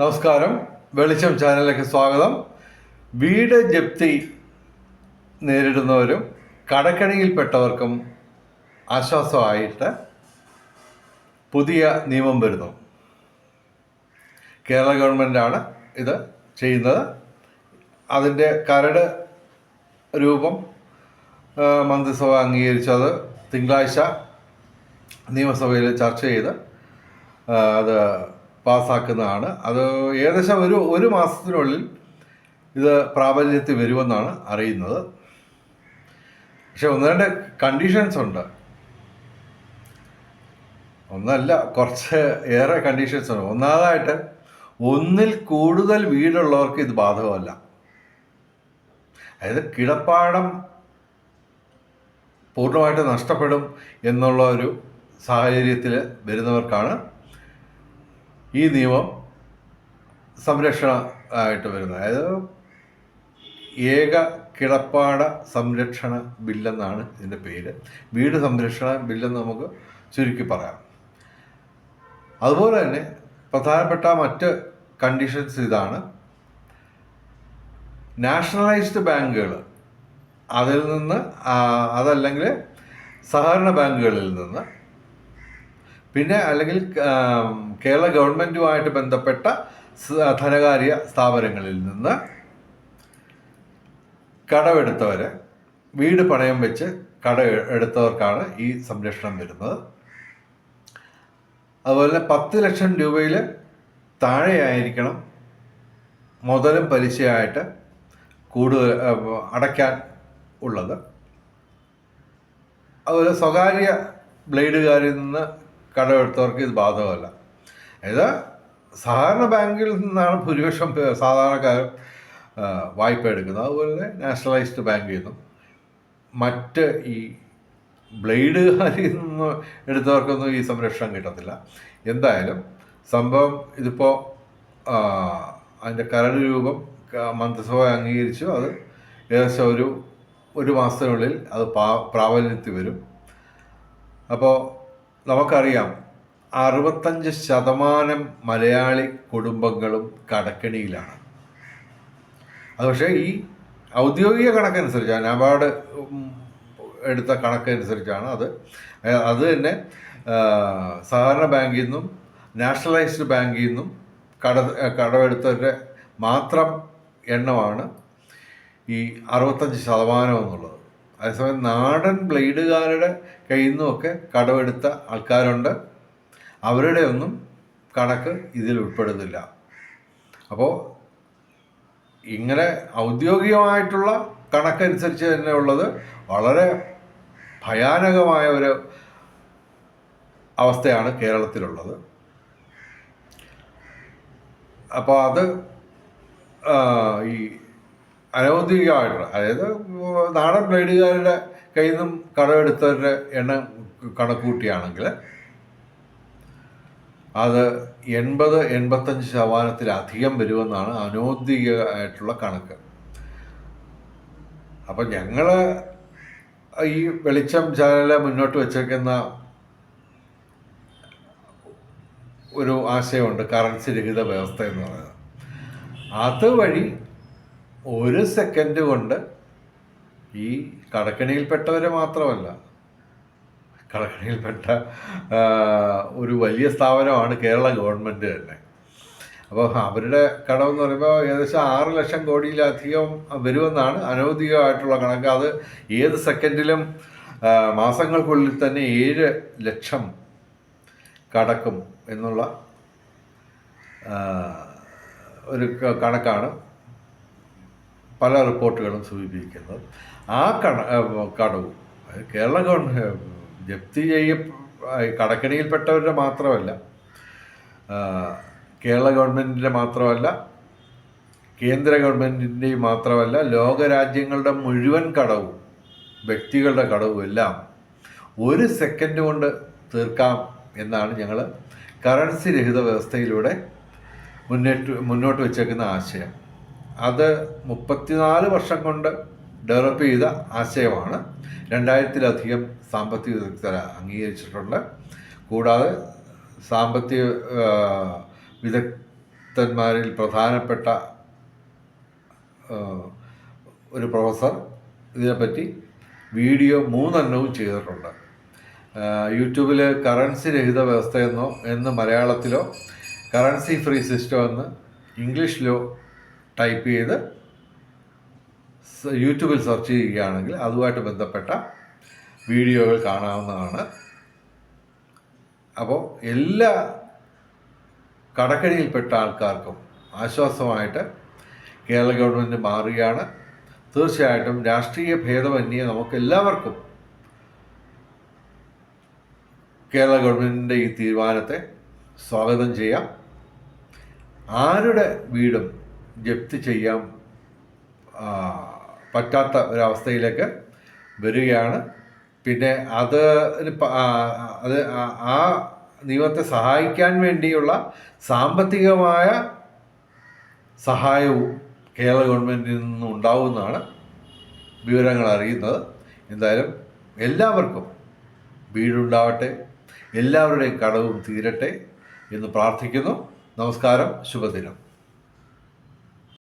നമസ്കാരം. വെളിച്ചം ചാനലിലേക്ക് സ്വാഗതം. വീട് ജപ്തി നേരിടുന്നവരും കടക്കണിയിൽപ്പെട്ടവർക്കും ആശ്വാസമായിട്ട് പുതിയ നിയമം വരുന്നു. കേരള ഗവൺമെന്റാണ് ഇത് ചെയ്യുന്നത്. അതിന്റെ കരട് രൂപം മന്ത്രിസഭ അംഗീകരിച്ചത് തിങ്കളാഴ്ച നിയമസഭയിൽ ചർച്ച ചെയ്ത് അത് പാസ്സാക്കുന്നതാണ് അത് ഏകദേശം ഒരു ഒരു മാസത്തിനുള്ളിൽ ഇത് പ്രാബല്യത്തിൽ വരുമെന്നാണ് അറിയുന്നത്. പക്ഷെ ഒന്ന് രണ്ട് കണ്ടീഷൻസ് ഉണ്ട്. ഒന്നല്ല കുറച്ച് ഏറെ കണ്ടീഷൻസ് ഉണ്ട്. ഒന്നാമതായിട്ട് ഒന്നിൽ കൂടുതൽ വീടുള്ളവർക്ക് ഇത് ബാധകമല്ല. അതായത് കിടപ്പാടം പൂർണമായിട്ട് നഷ്ടപ്പെടും എന്നുള്ള ഒരു സാഹചര്യത്തിൽ വരുന്നവർക്കാണ് ഈ നിയമം സംരക്ഷണ ആയിട്ട് വരുന്നത്. അതായത് ഏക കിടപ്പാട സംരക്ഷണ ബില്ലെന്നാണ് ഇതിന്റെ പേര്. വീട് സംരക്ഷണ ബില്ലെന്ന് നമുക്ക് ചുരുക്കി പറയാം. അതുപോലെ തന്നെ പ്രധാനപ്പെട്ട മറ്റ് കണ്ടീഷൻസ് ഇതാണ്. നാഷണലൈസ്ഡ് ബാങ്കുകൾ അതിൽ നിന്ന് അതല്ലെങ്കിൽ സഹകരണ ബാങ്കുകളിൽ നിന്ന് പിന്നെ അല്ലെങ്കിൽ കേരള ഗവൺമെന്റുമായിട്ട് ബന്ധപ്പെട്ട ധനകാര്യ സ്ഥാപനങ്ങളിൽ നിന്ന് കടമെടുത്തവർ വീട് പണയം വെച്ച് കട എടുത്തവർക്കാണ് ഈ സംരക്ഷണം വരുന്നത്. അതുപോലെ തന്നെ പത്ത് ലക്ഷം രൂപയിൽ താഴെയായിരിക്കണം മുതലും പലിശയായിട്ട് കൂടുതൽ അടയ്ക്കാൻ ഉള്ളത്. അതുപോലെ സ്വകാര്യ ബ്ലേഡുകാരിൽ നിന്ന് കടമെടുത്തവർക്ക് ഇത് ബാധകമല്ല. അതായത് സഹകരണ ബാങ്കിൽ നിന്നാണ് ഭൂരിപക്ഷം സാധാരണക്കാർ വായ്പ എടുക്കുന്നത്. അതുപോലെ നാഷണലൈസ്ഡ് ബാങ്കിൽ നിന്നും മറ്റ് ഈ ബ്ലേഡുകാരിൽ നിന്ന് എടുത്തവർക്കൊന്നും ഈ സംരക്ഷണം കിട്ടത്തില്ല. എന്തായാലും സംഭവം ഇതിപ്പോൾ അതിന്റെ കരട് രൂപം മന്ത്രിസഭ അംഗീകരിച്ചു. അത് ഏകദേശം ഒരു ഒരു മാസത്തിനുള്ളിൽ അത് പ്രാബല്യത്തിൽ വരും. അപ്പോൾ നമുക്കറിയാം അറുപത്തഞ്ച് ശതമാനം മലയാളി കുടുംബങ്ങളും കടക്കെണിയിലാണ്. അത് പക്ഷേ ഈ ഔദ്യോഗിക കണക്കനുസരിച്ച് നബാർഡ് എടുത്ത കണക്കനുസരിച്ചാണ് അത്. അത് തന്നെ സഹകരണ ബാങ്കിൽ നിന്നും നാഷണലൈസ്ഡ് ബാങ്കിൽ നിന്നും കട കടമെടുത്തവരുടെ മാത്രം എണ്ണമാണ് ഈ അറുപത്തഞ്ച് ശതമാനം എന്നുള്ളത്. അതേസമയം നാടൻ ബ്ലേഡുകാരുടെ കയ്യിൽ നിന്നുമൊക്കെ കടമെടുത്ത ആൾക്കാരുണ്ട്. അവരുടെ ഒന്നും കണക്ക് ഇതിൽ ഉൾപ്പെടുന്നില്ല. അപ്പോൾ ഇങ്ങനെ ഔദ്യോഗികമായിട്ടുള്ള കണക്കനുസരിച്ച് തന്നെ ഉള്ളത് വളരെ ഭയാനകമായ ഒരു അവസ്ഥയാണ് കേരളത്തിലുള്ളത്. അപ്പോൾ അത് ഈ അനൗദ്യോഗികമായിട്ടുള്ള അതായത് നാടൻ ബ്ലേഡുകാരുടെ കയ്യിൽ നിന്നും കടമെടുത്തവരുടെ എണ്ണം കണക്കൂട്ടിയാണെങ്കിൽ അത് എൺപത് എൺപത്തഞ്ച് ശതമാനത്തിലധികം വരുമെന്നാണ് അനൗദ്യോഗികമായിട്ടുള്ള കണക്ക്. അപ്പം ഞങ്ങൾ ഈ വെളിച്ചം ചാനൽ മുന്നോട്ട് വച്ചേക്കുന്ന ഒരു ആശയമുണ്ട് കറൻസി രഹിത വ്യവസ്ഥ എന്ന് പറയുന്നത്. അതുവഴി ഒരു സെക്കൻഡ് കൊണ്ട് ഈ കടക്കണിയിൽപ്പെട്ടവരെ മാത്രമല്ല കടക്കണിയിൽപ്പെട്ട ഒരു വലിയ സ്ഥാപനമാണ് കേരള ഗവൺമെന്റ് തന്നെ. അപ്പോൾ അവരുടെ കടമെന്ന് പറയുമ്പോൾ ഏകദേശം ആറ് ലക്ഷം കോടിയിലധികം വരുമെന്നാണ് അനൗദ്യോഗികമായിട്ടുള്ള കണക്ക്. അത് ഏത് സെക്കൻഡിലും മാസങ്ങൾക്കുള്ളിൽ തന്നെ ഏഴ് ലക്ഷം കടക്കും എന്നുള്ള ഒരു കണക്കാണ്. പല റിപ്പോർട്ടുകളും സൂചിപ്പിക്കുന്നത്. ആ കട കടവ് കേരള ഗവൺമെന്റ് ജപ്തി ചെയ്യ കടക്കണിയിൽപ്പെട്ടവരുടെ മാത്രമല്ല കേരള ഗവൺമെന്റിന്റെ മാത്രമല്ല കേന്ദ്ര ഗവൺമെന്റിന്റെയും മാത്രമല്ല ലോകരാജ്യങ്ങളുടെ മുഴുവൻ കടവും വ്യക്തികളുടെ കടവും എല്ലാം ഒരു സെക്കൻഡ് കൊണ്ട് തീർക്കാം എന്നാണ് ഞങ്ങൾ കറൻസി രഹിത വ്യവസ്ഥയിലൂടെ മുന്നേറ്റ് മുന്നോട്ട് വെച്ചേക്കുന്ന ആശയം. അത് മുപ്പത്തിനാല് വർഷം കൊണ്ട് ഡെവലപ്പ് ചെയ്ത ആശയമാണ്. രണ്ടായിരത്തിലധികം സാമ്പത്തിക വിദഗ്ധർ അംഗീകരിച്ചിട്ടുണ്ട്. കൂടാതെ സാമ്പത്തിക വിദഗ്ധന്മാരിൽ പ്രധാനപ്പെട്ട ഒരു പ്രൊഫസർ ഇതിനെപ്പറ്റി വീഡിയോ മൂന്നെണ്ണവും ചെയ്തിട്ടുണ്ട്. യൂട്യൂബിൽ കറൻസി രഹിത വ്യവസ്ഥയെന്നോ എന്ന് മലയാളത്തിലോ കറൻസി ഫ്രീ സിസ്റ്റം എന്ന് ഇംഗ്ലീഷിലോ ടൈപ്പ് ചെയ്ത് യൂട്യൂബിൽ സെർച്ച് ചെയ്യുകയാണെങ്കിൽ അതുമായിട്ട് ബന്ധപ്പെട്ട വീഡിയോകൾ കാണാവുന്നതാണ്. അപ്പോൾ എല്ലാ കടക്കണിയിൽപ്പെട്ട ആൾക്കാർക്കും ആശ്വാസമായിട്ട് കേരള ഗവൺമെന്റ് മാറുകയാണ്. തീർച്ചയായിട്ടും രാഷ്ട്രീയ ഭേദമന്യേ നമുക്ക് എല്ലാവർക്കും കേരള ഗവൺമെന്റിന്റെ ഈ തീരുമാനത്തെ സ്വാഗതം ചെയ്യാം. ആരുടെ വീടും ജപ്തി ചെയ്യാൻ പറ്റാത്ത ഒരവസ്ഥയിലേക്ക് വരികയാണ്. പിന്നെ അത് അത് ആ നിയമത്തെ സഹായിക്കാൻ വേണ്ടിയുള്ള സാമ്പത്തികമായ സഹായവും കേരള ഗവൺമെന്റിൽ നിന്നും ഉണ്ടാവുമെന്നാണ് വിവരങ്ങൾ അറിയുന്നത്. എന്തായാലും എല്ലാവർക്കും വീടുണ്ടാവട്ടെ എല്ലാവരുടെയും കടവും തീരട്ടെ എന്ന് പ്രാർത്ഥിക്കുന്നു. നമസ്കാരം ശുഭദിനം.